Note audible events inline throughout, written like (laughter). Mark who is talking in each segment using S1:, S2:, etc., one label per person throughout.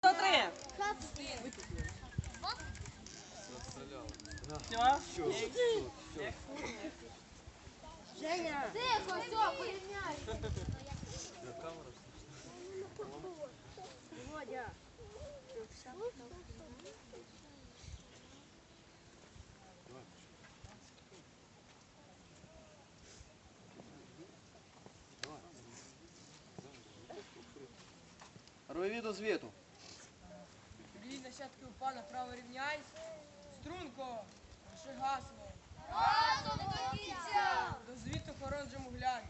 S1: Смотри. Все?
S2: Женя!
S3: Тихо, все, порівняй.
S2: Володя!
S4: Ройові до звіту.
S1: Нащадки упа направо рівняй. Струнко. Наше гасло.
S3: Разом до.
S1: До звіту хоронжому глянь.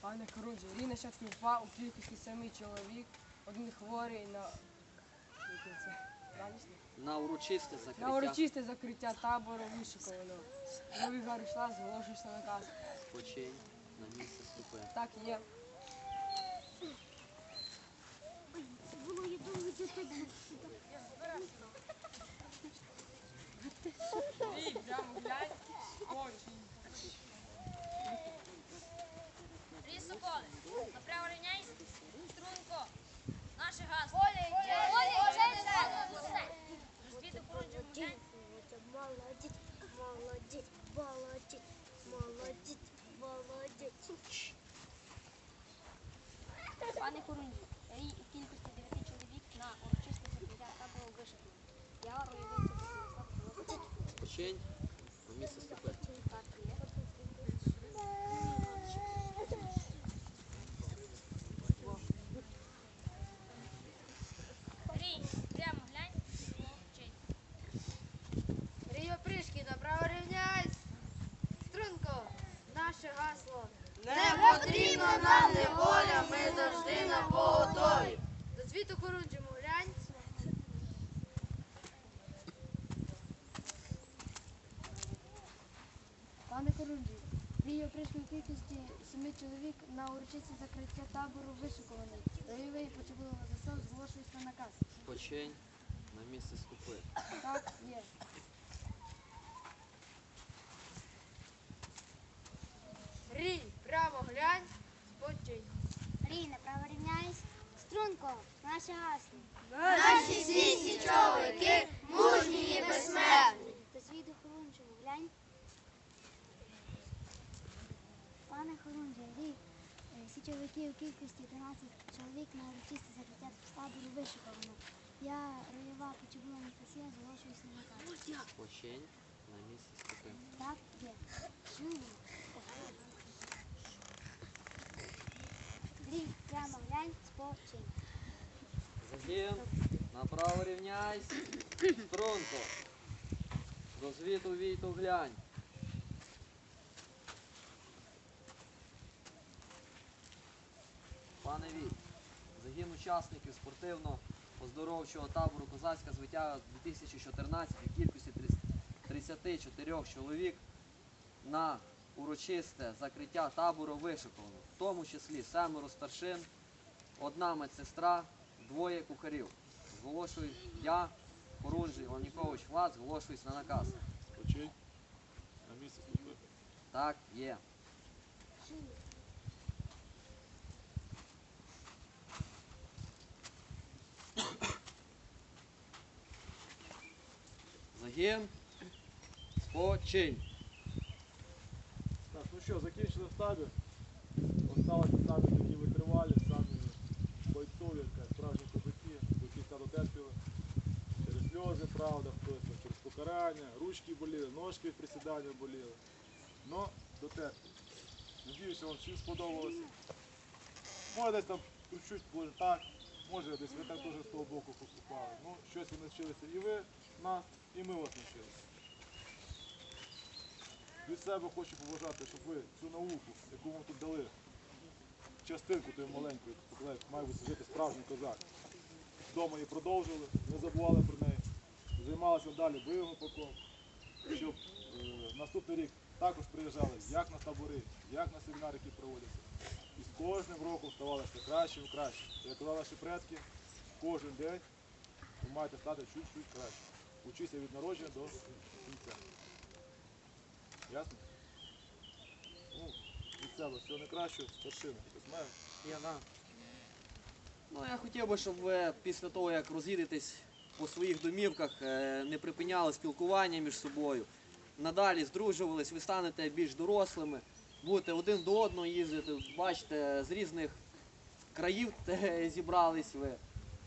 S1: Пане Хорунжі, рій нащадки упа у кількості семи чоловік, один хворий на... Це?
S4: На урочисте закриття.
S1: На урочисте закриття табору вишиковано. Новий гаришла зголошуєшся наказ.
S4: Починь на місце ступи.
S1: Так є. Рій, прямо глянь, кончий.
S3: Лісоколи. Направо рівняй. Струнко. Наше гасло. Оля, йде. Оля, йде. Розвіти хорунжому глянь.
S2: Молодець, молодець, молодець, молодець, молодець.
S5: Пане Хорунжі, рій у кількості 9 чоловік на урочисте закриття табору вишикано. Я ройовий Святослав
S4: Починь на місце ступи.
S5: Так є.
S3: Рій, прямо глянь. Мовчить.
S2: Ріо Пришки, направо рівняйсь. Струнко, наше гасло.
S1: Не
S2: потрібна нам неволя, ми завжди на поготові. До звіту хорунжому глянь.
S5: Пане Хорунжі, рій у прийшли у кількості семи чоловік на урочисте закриття табору вишикуваний. Ройовий почебуло засов зголошується на наказ.
S4: Починь на місце ступи.
S5: Так є.
S2: Рій, прямо глянь. Спочинь.
S5: Рій, направо рівняйсь. Струнко, наше гасло.
S2: Наші світі чоловіки, мужні і безсмертні.
S5: До світу Хорунжому глянь. Пане Хорунже, рій, всі чоловіки у кількості 12 чоловік на урочисте закриття табору вишиковано. Я роєва почебула Анастасія, зголошуюсь на наказ.
S4: Починь на місце ступи.
S5: Так є. Чую. Рій, прямо глянь, спочинь.
S4: Загін. Направо рівняйсь. Струнко. До звіту війту глянь. Учасників спортивно-оздоровчого табору Козацька звитяга 2014 в кількості 34 чоловік на урочисте закриття табору вишиковано, в тому числі семеро старшин, одна медсестра, двоє кухарів. Зголошую я, Хорунжий Іваннікович Влад, зголошуюсь на наказ.
S6: На місце.
S4: Так, є. Загін. Спочинь.
S6: Так, ну що, закінчили штабі. Осталось в штабі такі витривалі, самі бойцові, справжні козаки, до кінця дотерпіли. Через сльози, правда, хтось через покарання, ручки боліли, ножки від присідання боліли. Но дотерпіли. Надіюся, вам всім сподобалося. Може десь там чуть-чуть може так, може десь ви так теж з того боку поступали. Ну, щось ви навчилися і ви нас, і ми вас навчилися. Від себе хочу побажати, щоб ви цю науку, яку вам тут дали, частинку тої маленької, має жити справжній козак, вдома її продовжили, не забували про неї, займалися далі бойовим упаком, щоб е, наступний рік також приїжджали як на табори, як на семінари, які проводяться. І з кожним роком ставали все краще і краще. Як казали наші предки, кожен день ви маєте стати чуть-чуть краще. Учися від народження до кінця. Ясно? Ну, від себе всього найкращого, старшина. Знаєш?
S4: Я да. Ну, я хотів би, щоб ви після того, як роз'їдетесь по своїх домівках, е, не припиняли спілкування між собою. Надалі здружувались, ви станете більш дорослими, будете один до одного їздити, бачите, з різних країв (laughs) зібрались ви.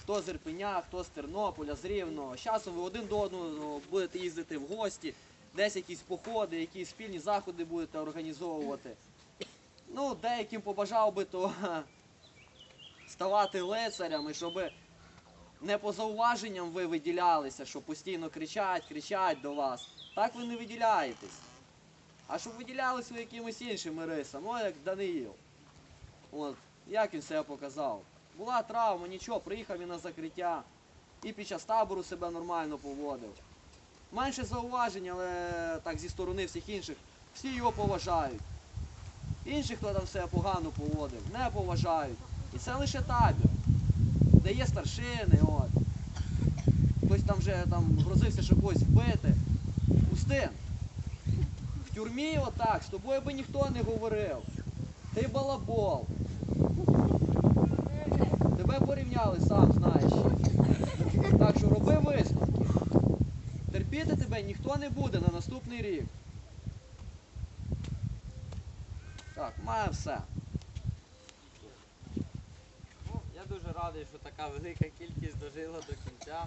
S4: Хто з Ірпеня, хто з Тернополя, з Рівного. З часом ви один до одного будете їздити в гості, десь якісь походи, якісь спільні заходи будете організовувати. Ну, деяким побажав би то ставати лицарями, щоб не по зауваженням ви виділялися, що постійно кричать, кричать до вас. Так ви не виділяєтесь. А щоб виділялися ви якимось іншими рисами, о, як Даниїл. От, як він себе показав. Була травма, нічого, приїхав він на закриття. І під час табору себе нормально поводив. Менше зауважень, але так зі сторони всіх інших, всі його поважають. Інші, хто там себе погано поводив, не поважають. І це лише табір, де є старшини, от. Хтось там вже там грозився, що когось вбити. Устин. В тюрмі отак, з тобою би ніхто не говорив. Ти балабол. Тебе порівняли, сам знаєш. Так що роби висновки. Терпіти тебе ніхто не буде на наступний рік. Так, має все.
S7: Ну, я дуже радий, що така велика кількість дожила до кінця.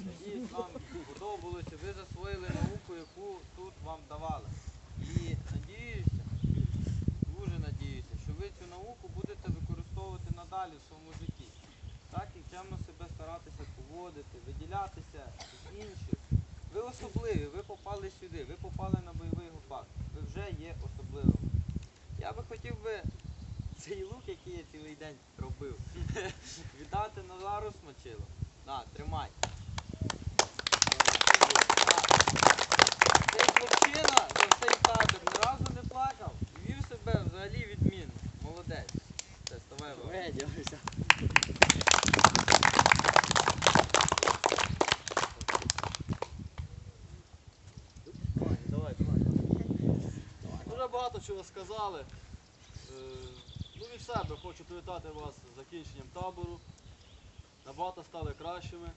S7: Надіюсь, вам сподобалося, ви засвоїли науку, яку тут вам давали. І надіюся, дуже надіюся, що ви цю науку будете використовувати надалі в своєму житті. Так і чемно себе поводити, виділятися з інших. Ви особливі, ви попали сюди, ви попали на бойовий гопак. Ви вже є особливими. Я би хотів би цей лук, який я цілий день робив, (laughs) віддати Назару Смочилу. На, тримай. Цей хлопчина за цей табір ні разу не плакав вів себе взагалі відмінно. Молодець. Все, ставай вам.
S4: Медіалися.
S6: Давай, давай, давай. Дуже багато сказали. Е, Ну, від себе хочу привітати вас з закінченням табору. Набагато стали кращими.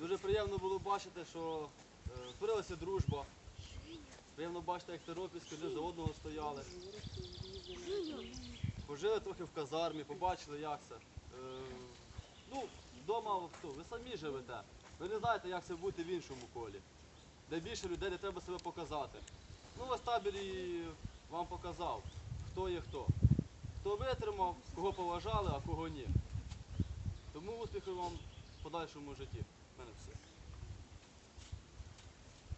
S6: Дуже приємно було бачити, що е, творилася дружба. Приємно бачити, як тернопільські люди за одного стояли. Пожили трохи в казармі, побачили, як це. Е, ну, вдома? Ви самі живете. Ви не знаєте, як це бути в іншому колі де більше людей, де треба себе показати. Ну, ось табір і вам показав, хто є хто. Хто витримав, кого поважали, а кого ні. Тому успіху вам в подальшому житті. У мене все.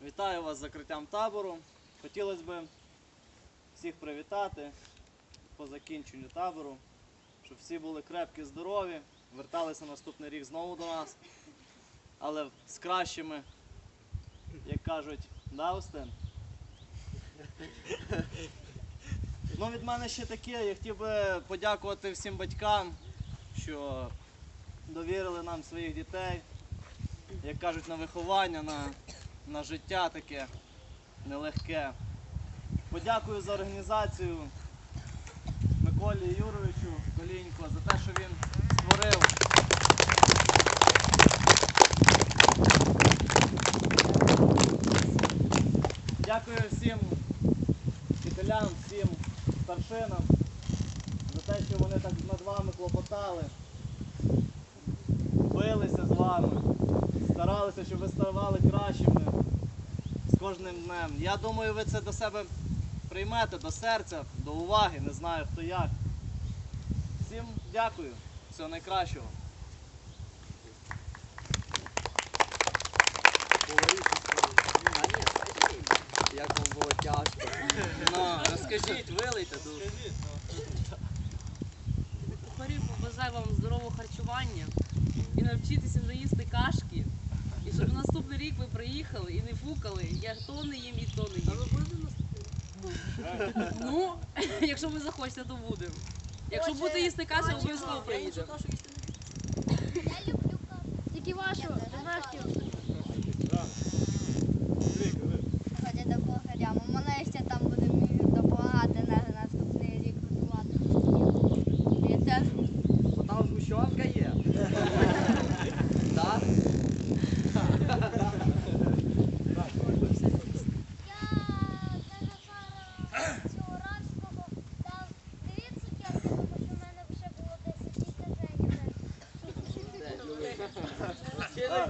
S8: Вітаю вас з закриттям табору. Хотілося б всіх привітати по закінченню табору, щоб всі були крепкі, здорові, верталися наступний рік знову до нас, але з кращими, як кажуть, да, Устин? Ну, від мене ще таке, я хотів би подякувати всім батькам, що довірили нам своїх дітей, як кажуть, на виховання, на на життя таке нелегке. Подякую за організацію Миколі Юровичу Колінько за те, що він створив. Дякую всім вчителям, всім старшинам за те, що вони так над вами клопотали, билися з вами старалися, щоб ви ставали кращими з кожним днем. Я думаю, ви це до себе приймете, до серця, до уваги, не знаю хто як. Всім дякую, всього найкращого.
S4: Скажіть, як вам було тяжко. (laughs) Ну, розкажіть, вилийте дуже.
S9: Кухарів побажаю вам здорового харчування і навчитися вже їсти кашки. І щоб наступний рік ви приїхали і не фукали, я то не їм і то не їм. А ви будете наступний? Ну, (laughs) якщо ви захочете, то будемо. Якщо будете їсти кашу, обов'язково приїдемо.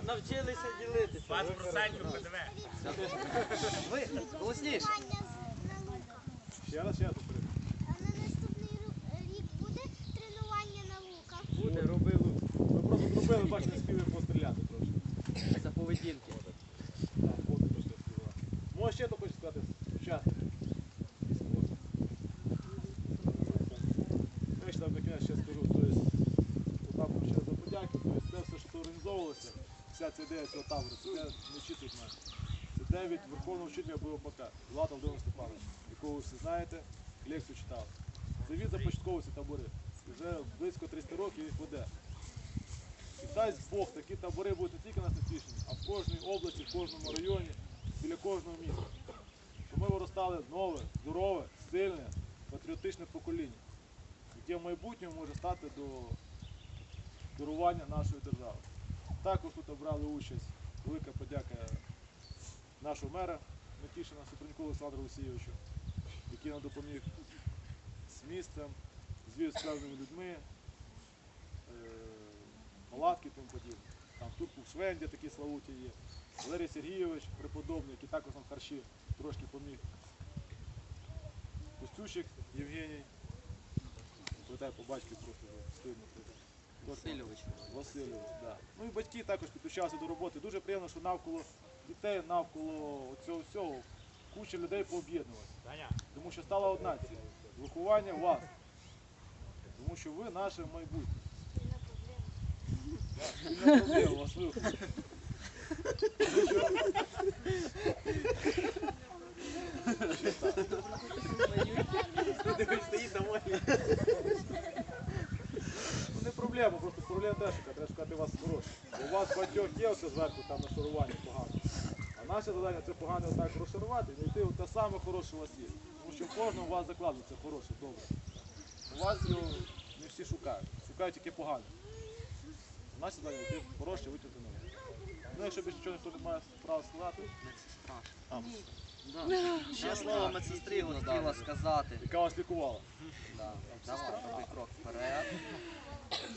S7: Навчилися ділитися.
S10: 20% ПДВ.
S4: Ви голосніше.
S6: Ще раз, ще раз.
S5: А на наступний рік буде тренування на луках?
S6: Буде, робили. Ми просто зробили, бачите, співаємо постріляти трошки.
S4: За поведінки.
S6: Так, фото трошки співали. Може ще то хочу сказати 69 цього табору, це не чистить мене. Це 9 верховного вчителя бойовика, Влад Володимир Степанович, якого ви всі знаєте, лекцію читав. Це від започатковості табори. Вже близько 300 років їх веде. І дай Бог, такі табори будуть не тільки на Сатішині, а в кожній області, в кожному районі, біля кожного міста. Щоб ми виростали нове, здорове, сильне, патріотичне покоління, яке в майбутньому може стати до керування нашої держави. Також тут брали участь велика подяка нашого мера Микішина Супруньку Олександру Олексійовичу, який нам допоміг з місцем, звіз з певними людьми, е, палатки і тому подібне. Там Турку Швендя такі славуті є. Валерій Сергійович преподобний, який також нам харчі трошки поміг. Костючик Євгеній. Питаю по батькові просто стидно.
S4: Васильович.
S6: Васильович, да. Ну і батьки також підключалися до роботи. Дуже приємно, що навколо дітей, навколо цього всього куча людей пооб'єднувалася. Тому що стала одна ціль. Виховання вас. Тому що ви наше майбутнє. Спільна проблема, вас виховати. Тому що- Ну не проблема, просто проблема теж, яка треба шукати вас хороше. У вас багатьох є оце зверху там нашарування погано. А наше завдання це погано отак розшарувати знайти те саме хороше у вас є. Тому що в кожному у вас закладується хороше, добре. У вас його не всі шукають. Шукають тільки погане. Наше завдання знайти хороше, витягти нове. Ну, якщо більше нічого ніхто не має права сказати, а,
S4: Ще слово медсестрі хотіла сказати.
S6: яка вас лікувала.
S4: Да. Давай, роби крок вперед.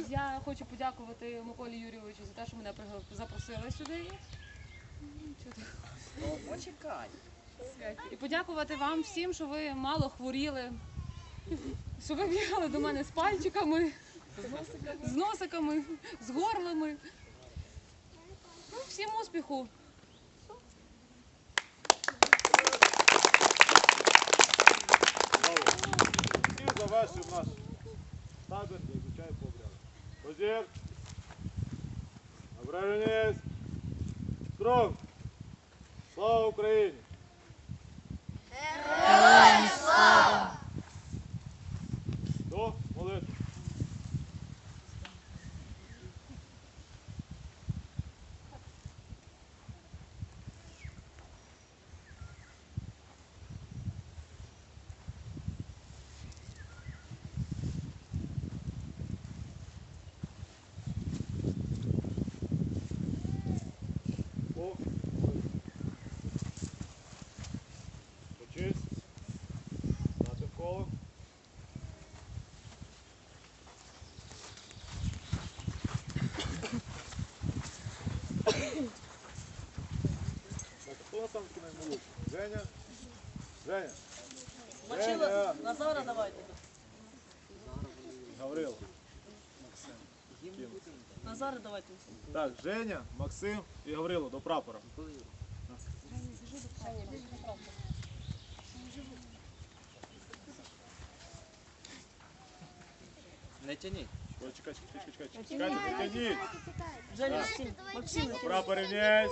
S9: Я хочу подякувати Миколі Юрійовичу за те, що мене запросили сюди.
S4: Ну, почекай.
S9: І подякувати вам всім, що ви мало хворіли, що ви бігали до мене з пальчиками, з носиками, з горлами. Ну, всім успіху!
S6: І завершив наш табір, як звичайно, по обряду. Позір. Ображенець. Строк. Слава Україні! Героям слава! До молитви. Бог. Почись. Дати коло. Так, хто у нас там такий наймолодший? Женя? Женя? Женя!
S9: Назара давайте.
S6: Гаврило.
S9: Назара давайте.
S6: Так, Женя, Максим і Гаврило до прапора.
S4: Не тяніть.
S6: Ой, чекай, чекай, чекай, чекай, чекайте, не тяніть.
S9: Женя, Максим, Максим.
S6: Прапор рівняйсь.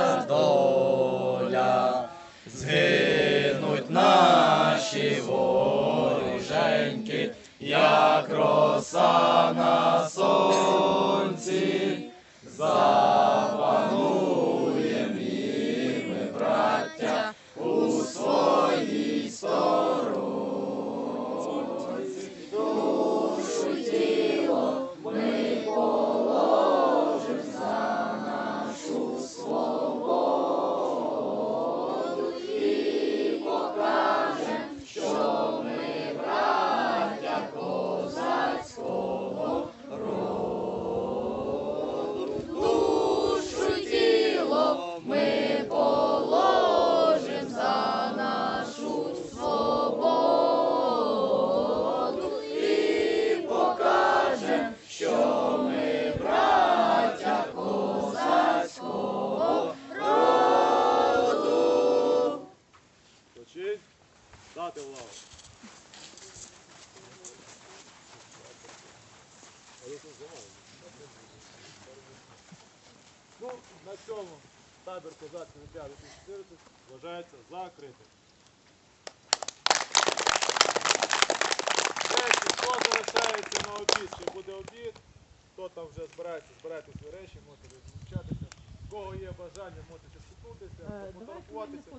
S6: Стати в лаву. Ну, на цьому табір козацького життя 2014 вважається закритим. Речі, хто залишається на обід, ще буде обід. Хто там вже збирається, збирайте свої речі, можете відмічатися. У кого є бажання, можете ще вступнутися, фотографуватися.